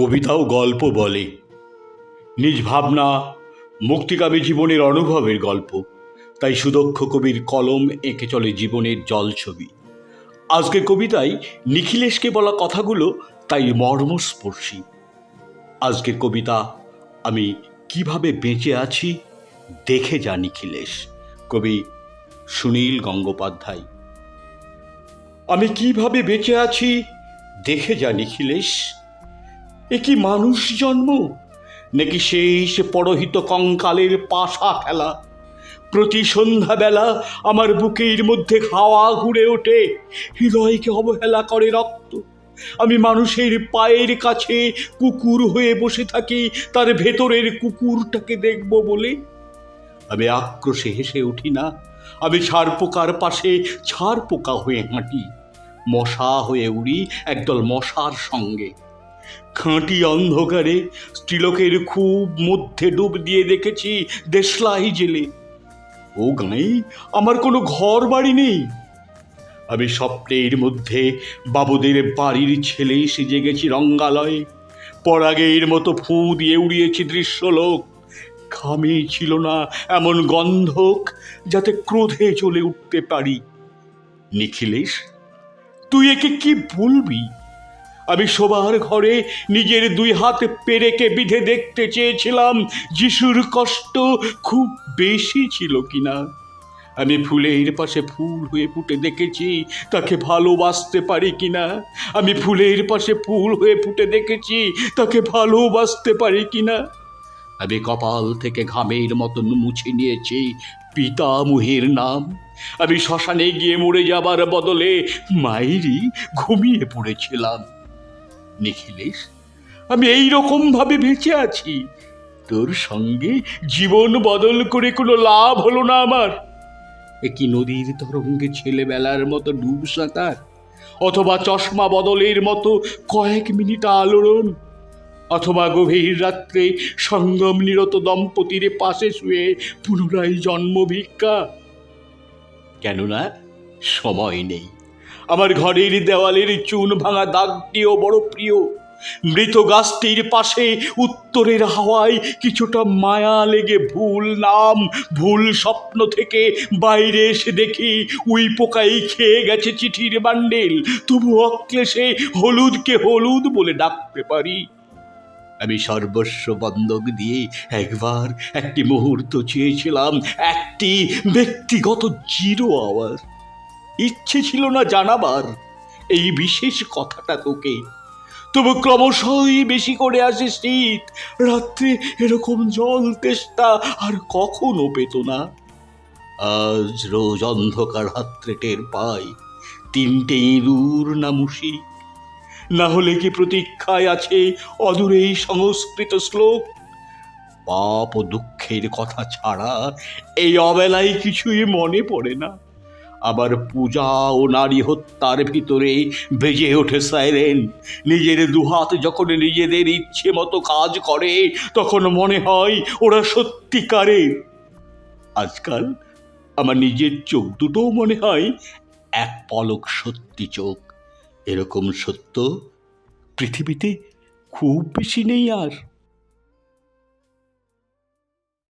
কবিতাও গল্প বলে। নিজ ভাবনা মুক্তিকামী জীবনের অনুভবের গল্প। তাই সুদক্ষ কবির কলম এঁকে চলে জীবনের জলছবি আজকের কবিতায় নিখিলেশকে বলা কথাগুলো তাই মর্মস্পর্শী। আজকের কবিতা আমি কীভাবে বেঁচে আছি দেখে যা নিখিলেশ। কবি সুনীল গঙ্গোপাধ্যায়। আমি কীভাবে বেঁচে আছি দেখে যা নিখিলেশ। এ কি মানুষ জন্ম? নাকি সেই সে পরহিত কঙ্কালের পাশা খেলা? প্রতি সন্ধ্যাবেলা আমার বুকের মধ্যে হাওয়া ঘুরে ওঠে, হৃদয়কে অবহেলা করে রক্ত। আমি মানুষের পায়ের কাছে কুকুর হয়ে বসে থাকি, তার ভেতরের কুকুরটাকে দেখব বলে। আমি আক্রোশে হেসে উঠি না, আমি ছাড় পোকার পাশে ছাড় পোকা হয়ে হাঁটি, মশা হয়ে উড়ি একদল মশার সঙ্গে। খাঁটি অন্ধকারে স্ত্রীলোকের খুব মধ্যে ডুব দিয়ে দেখেছি দেশলাই জেলে। ও গাঁয়ে আমার কোনো ঘর বাড়ি নেই। আমি স্বপ্নের মধ্যে বাবুদের বাড়ির ছেলে সেজে গেছি রঙ্গালয়ে। পরাগের মতো ফু দিয়ে উড়িয়েছি দৃশ্যলোক। খামে ছিল না এমন গন্ধক যাতে ক্রোধে চলে উঠতে পারি। নিখিলেশ, তুই একে কি বলবি? আমি শোবার ঘরে নিজের দুই হাত পেরেকে বিধে দেখতে চেয়েছিলাম, যিশুর কষ্ট খুব বেশি ছিল কিনা। আমি ফুলের পাশে ফুল হয়ে ফুটে দেখেছি, তাকে ভালোবাসতে পারি কিনা। আমি ফুলের পাশে ফুল হয়ে ফুটে দেখেছি, তাকে ভালোবাসতে পারি কিনা। আমি কপাল থেকে ঘামের মতন মুছে নিয়েছি, পিতামহের নাম। আমি শ্মশানে গিয়ে মরে যাবার বদলে মায়েরই ঘুমিয়ে পড়েছিলাম। নিখিলেশ, আমি এই রকম ভাবে বেঁচে আছি। তোর সঙ্গে জীবন বদল করে কোনো লাভ হলো না আমার। একই নদীর তরঙ্গে ছেলেবেলার মতো ডুব সাঁতার, অথবা চশমা বদলের মতো কয়েক মিনিট আলোড়ন, অথবা গভীর রাত্রে সঙ্গম নিরত দম্পতির পাশে শুয়ে পুনরায় জন্ম ভিক্ষা কেননা, সময় নেই। আমার ঘরের দেওয়ালের চুন ভাঙা দাগটিও বড় প্রিয়। মৃত গাছটির পাশে উত্তরের হাওয়ায় কিছুটা মায়া লেগে ভুল নাম, ভুল স্বপ্ন থেকে বাইরে এসে দেখি উই পোকাই খেয়ে গেছে চিঠির বান্ডেল। তবু অক্লেশে হলুদকে হলুদ বলে ডাকতে পারি। আমি সর্বস্ব বন্ধক দিয়ে একবার একটি মুহূর্ত চেয়েছিলাম, একটি ব্যক্তিগত জিরো আওয়ার ইচ্ছে ছিল না জানাবার এই বিশেষ কথাটা তোকে। তবু ক্রমশই বেশি করে আসে শীত, রাত্রে এরকম জল তেষ্টা আর কখনো পেত না। আজ রোজ অন্ধকার রাত্রে টের পাই তিনটে ইঁদুর না মুশি না হলে কি প্রতীক্ষায় আছে অদূরেই সংস্কৃত শ্লোক? পাপ ও দুঃখের কথা ছাড়া এই অবেলায় কিছুই মনে পড়ে না। আবার পূজা ও নারী হত্যার ভিতরে বেজে ওঠে সাইরেন। নিজের দুহাত যখন নিজেদের ইচ্ছে মতো কাজ করে, তখন মনে হয় ওরা সত্যিকারের। আজকাল আমার নিজের চোখ দুটোও মনে হয় এক পলক সত্যি চোখ। এরকম সত্য পৃথিবীতে খুব বেশি নেই আর।